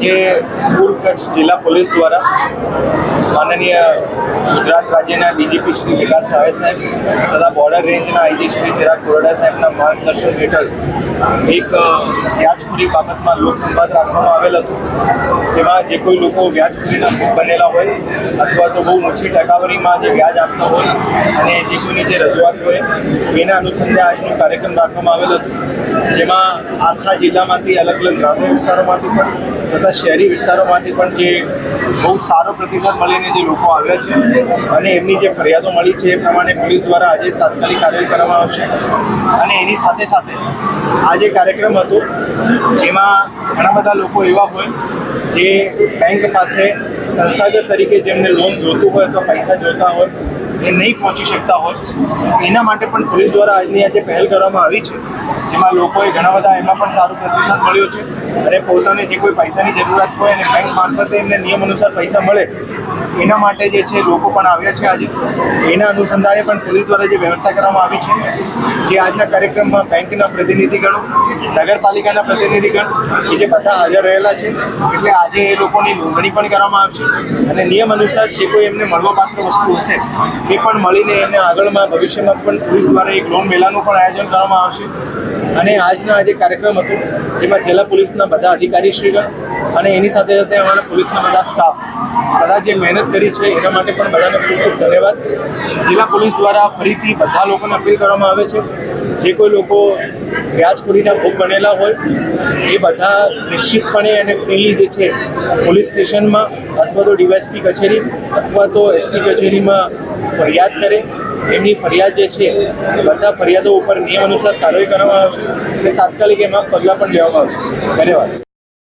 જે પૂર્વ કચ્છ જિલ્લા પોલીસ દ્વારા માનનીય ગુજરાત રાજ્યના ડીજીપી શ્રી વિકાસ સહાય સાહેબ તથા બોર્ડર રેન્જના આઈજી શ્રી ચિરાગ કોરડા સાહેબના માર્ગદર્શન હેઠળ એક વ્યાજખોરી બાબતમાં લોકસંવાદ રાખવામાં આવેલ હતો. જેમાં જે કોઈ લોકો વ્યાજખોરીના ભોગ બનેલા હોય અથવા તો બહુ ઓછી ટકાવારીમાં જે વ્યાજ આપતા હોય અને જે કોઈની જે રજૂઆત હોય એના અનુસંધાને આજનો કાર્યક્રમ રાખવામાં આવેલ હતો. જેમાં આખા જિલ્લામાંથી અલગ અલગ ગ્રામ્ય વિસ્તારોમાંથી પણ તથા શહેરી વિસ્તારોમાંથી પણ જે બહુ સારો પ્રતિસાદ મળીને જે લોકો આવ્યા છે અને એમની જે ફરિયાદો મળી છે એ પ્રમાણે પોલીસ દ્વારા આજે તાત્કાલિક કાર્યવાહી કરવામાં આવશે. અને એની સાથે સાથે આ જે કાર્યક્રમ હતો, જેમાં ઘણા બધા લોકો એવા હોય જે બેંક પાસે સંસ્થાગત તરીકે જેમને લોન જોતું હોય અથવા પૈસા જોતા હોય એ નહીં પહોંચી શકતા હોય. એના માટે પણ પોલીસ દ્વારા આજની આજે પહેલ કરવામાં આવી છે, જેમાં લોકોએ ઘણા બધા એમાં પણ સારો પ્રતિસાદ મળ્યો છે અને પોતાને જે કોઈ પૈસાની જરૂરિયાત હોય અને બેંક મારફતે એમને નિયમ અનુસાર પૈસા મળે, એના માટે જે છે લોકો પણ આવ્યા છે આજે. એના અનુસંધાને પણ પોલીસ દ્વારા જે વ્યવસ્થા કરવામાં આવી છે, જે આજના કાર્યક્રમમાં બેંકના પ્રતિનિધિગણો, નગરપાલિકાના પ્રતિનિધિગણ, એ જે બધા હાજર રહેલા છે, એટલે આજે એ લોકોની નોંધણી પણ કરવામાં આવશે અને નિયમ અનુસાર જે કોઈ એમને મળવાપાત્ર વસ્તુ હશે એ પણ મળીને એને આગળમાં ભવિષ્યમાં પણ પોલીસ દ્વારા એક લોન મેળાનું પણ આયોજન કરવામાં આવશે. અને આજના આજે કાર્યક્રમ હતો, જેમાં જિલ્લા પોલીસના બધા અધિકારીશ્રીગણ અને એની સાથે સાથે અમારા પોલીસના બધા સ્ટાફ, બધા જે મહેનત કરી છે, એના માટે પણ બધાને ખૂબ ખૂબ ધન્યવાદ. જિલ્લા પોલીસ દ્વારા ફરીથી બધા લોકોને અપીલ કરવામાં આવે છે. જે કોઈ લોકો વ્યાજખોરીના ભોગ બનેલા હોય, એ બધા નિશ્ચિતપણે અને ફ્રીલી જે છે, પોલીસ સ્ટેશનમાં અથવા તો ડીવાયસપી કચેરી અથવા તો એસપી કચેરીમાં ફરિયાદ કરે. એમની ફરિયાદ જે છે, બધા ફરિયાદો ઉપર નિયમ અનુસાર કાર્યવાહી કરવામાં આવશે અને તાત્કાલિક એમાં પગલાં પણ લેવામાં આવશે. ધન્યવાદ.